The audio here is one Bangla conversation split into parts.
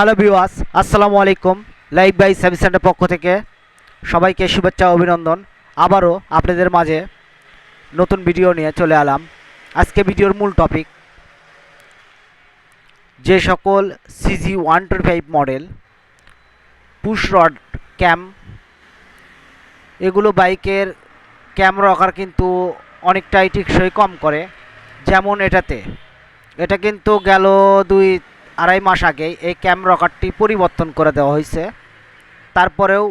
হ্যালো বিওয়াস আসসালামু আলাইকুম। লাইভ বাই সার্ভিস সেন্টার পক্ষ থেকে সবাইকে শুভেচ্ছা, অভিনন্দন। আবারও আপনাদের মাঝে নতুন ভিডিও নিয়ে চলে এলাম। আজকে ভিডিওর মূল টপিক যে সকল CG one twenty five model push rod cam এগুলো বাইকের ক্যাম রকার কিন্তু অনেকটাই টিকসই কম করে। যেমন এটাতে, এটা কিন্তু গেল দুই আড়াই মাস আগে এই ক্যাম রকারটি পরিবর্তন করে দেওয়া হয়েছে। তারপরেও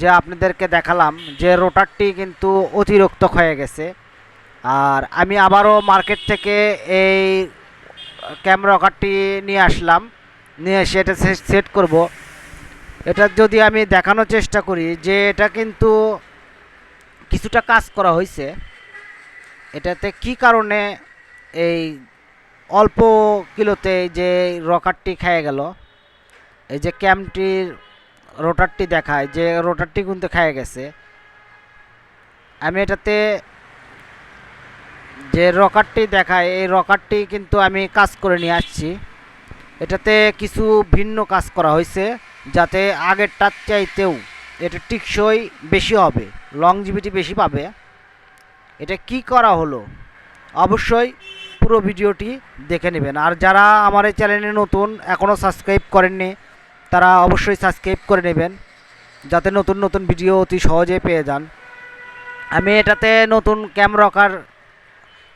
যে আপনাদেরকে দেখালাম যে রোটারটি কিন্তু অতিরিক্ত হয়ে গেছে। আর আমি আবারও মার্কেট থেকে এই ক্যাম রকারটি নিয়ে আসলাম। নিয়ে এসে এটা সেট করব। এটা যদি আমি দেখানোর চেষ্টা করি যে এটা কিন্তু কিছুটা কাজ করা হয়েছে। এটাতে কি কারণে এই অল্প কিলোতে যে রকারটি খেয়ে গেল, এই যে ক্যামটির রোটারটি দেখায়, যে রোটারটি কিন্তু খেয়ে গেছে। আমি এটাতে যে রকারটি দেখায়, এই রকারটি কিন্তু আমি কাজ করে নিয়ে আসছি। এটাতে কিছু ভিন্ন কাজ করা হয়েছে, যাতে আগেরটার চাইতেও এটা টিকসই বেশি হবে লংজিভিটি বেশি পাবে। এটা কি করা হলো? অবশ্যই পুরো ভিডিওটি দেখে নেবেন। আর যারা আমার এই চ্যানেলে নতুন এখনও সাবস্ক্রাইব করেননি, তারা অবশ্যই সাবস্ক্রাইব করে নেবেন, যাতে নতুন নতুন ভিডিও অতি সহজে পেয়ে যান। আমি এটাতে নতুন ক্যাম রকার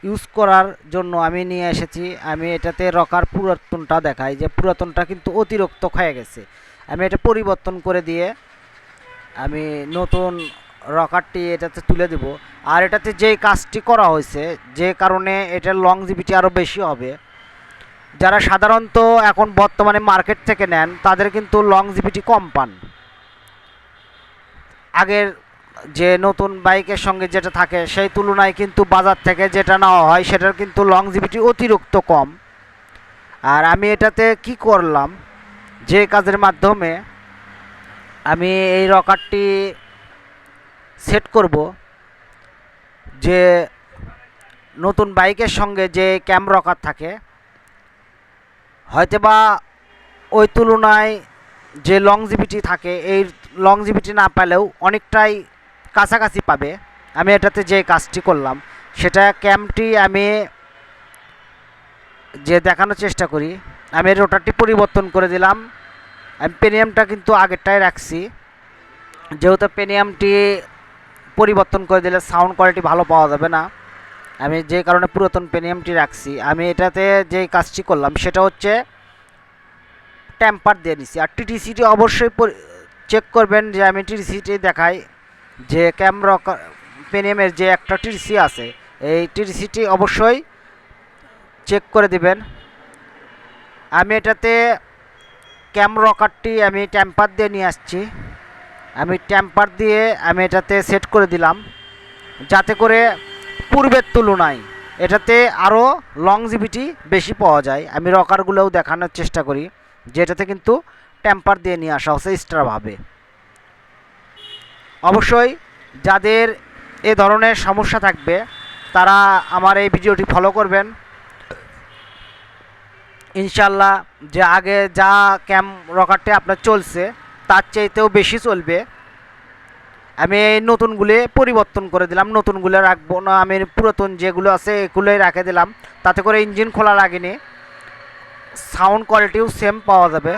ইউজ করার জন্য আমি নিয়ে এসেছি। আমি এটাতে রকার পুরাতনটা দেখাই, যে পুরাতনটা কিন্তু অতিরিক্ত হয়ে গেছে। আমি এটা পরিবর্তন করে দিয়ে আমি নতুন রকারটি এটাতে তুলে দেব। আর এটাতে যে কাজটি করা হয়েছে, যে কারণে এটার লংজিভিটি আরও বেশি হবে। যারা সাধারণত এখন বর্তমানে মার্কেট থেকে নেন, তাদের কিন্তু লংজিভিটি কম পান। আগের যে নতুন বাইকের সঙ্গে যেটা থাকে, সেই তুলনায় কিন্তু বাজার থেকে যেটা নেওয়া হয়, সেটার কিন্তু লংজিভিটি অতিরিক্ত কম। আর আমি এটাতে কি করলাম, যে কাজের মাধ্যমে আমি এই রকারটি সেট করব। যে নতুন বাইকের সঙ্গে যে ক্যাম রকার থাকে, হয়তোবা ওই তুলনায় যে লংজিভিটি থাকে, এই লংজিভিটি না পেলেও অনেকটাই কাছাকাছি পাবে। আমি এটাতে যে কাজটি করলাম, সেটা ক্যাম্পটি আমি যে দেখানোর চেষ্টা করি, আমি রোটারটি পরিবর্তন করে দিলাম। আমি পেনিয়ামটা কিন্তু আগেরটাই রাখছি। যেহেতু পেনিয়ামটি পরিবর্তন করে দিলে সাউন্ড কোয়ালিটি ভালো পাওয়া যাবে না। আমি যে কারণে পুরাতন পেনিয়ামটি রাখছি, আমি এটাতে যে কাজটি করলাম সেটা হচ্ছে ট্যাম্পার দিয়ে নিছি। আর টিটিসিটি অবশ্যই চেক করবেন যে আমি টিটিসিটি দেখাই যে ক্যামরা পেনিয়ামের যে একটা টিটিসি আছে, এই টিটিসিটি অবশ্যই চেক করে দিবেন। আমি এটাতে ক্যাম রকারটি আমি ট্যাম্পার দিয়ে নিয়ে আসছি। আমি ট্যাম্পার দিয়ে আমি এটাতে সেট করে দিলাম, যাতে করে পূর্বের তুলনায় এটাতে আরও লংজিভিটি বেশি পাওয়া যায়। আমি রকারগুলোও দেখানোর চেষ্টা করি যেটাতে কিন্তু ট্যাম্পার দিয়ে নিয়ে আসা হচ্ছে এক্সট্রাভাবে অবশ্যই যাদের এ ধরনের সমস্যা থাকবে, তারা আমার এই ভিডিওটি ফলো করবেন। ইনশাল্লাহ যে আগে যা ক্যাম রকারটি আপনার চলছে তার চাইতেও বেশি চলবে। আমি এই নতুনগুলি পরিবর্তন করে দিলাম, নতুনগুলো রাখব না, আমি পুরাতন যেগুলো আছে এগুলোই রেখে দিলাম। তাতে করে ইঞ্জিন খোলা লাগেনি সাউন্ড কোয়ালিটিও সেম পাওয়া যাবে।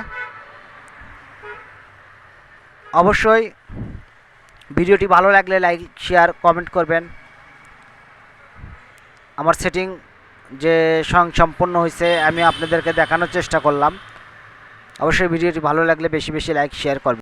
অবশ্যই ভিডিওটি ভালো লাগলে লাইক, শেয়ার, কমেন্ট করবেন। আমার সেটিং যে সং সম্পন্ন হয়েছে, আমি আপনাদেরকে দেখানোর চেষ্টা করলাম। অবশ্যই ভিডিওটি ভালো লাগলে বেশি বেশি লাইক শেয়ার করবেন।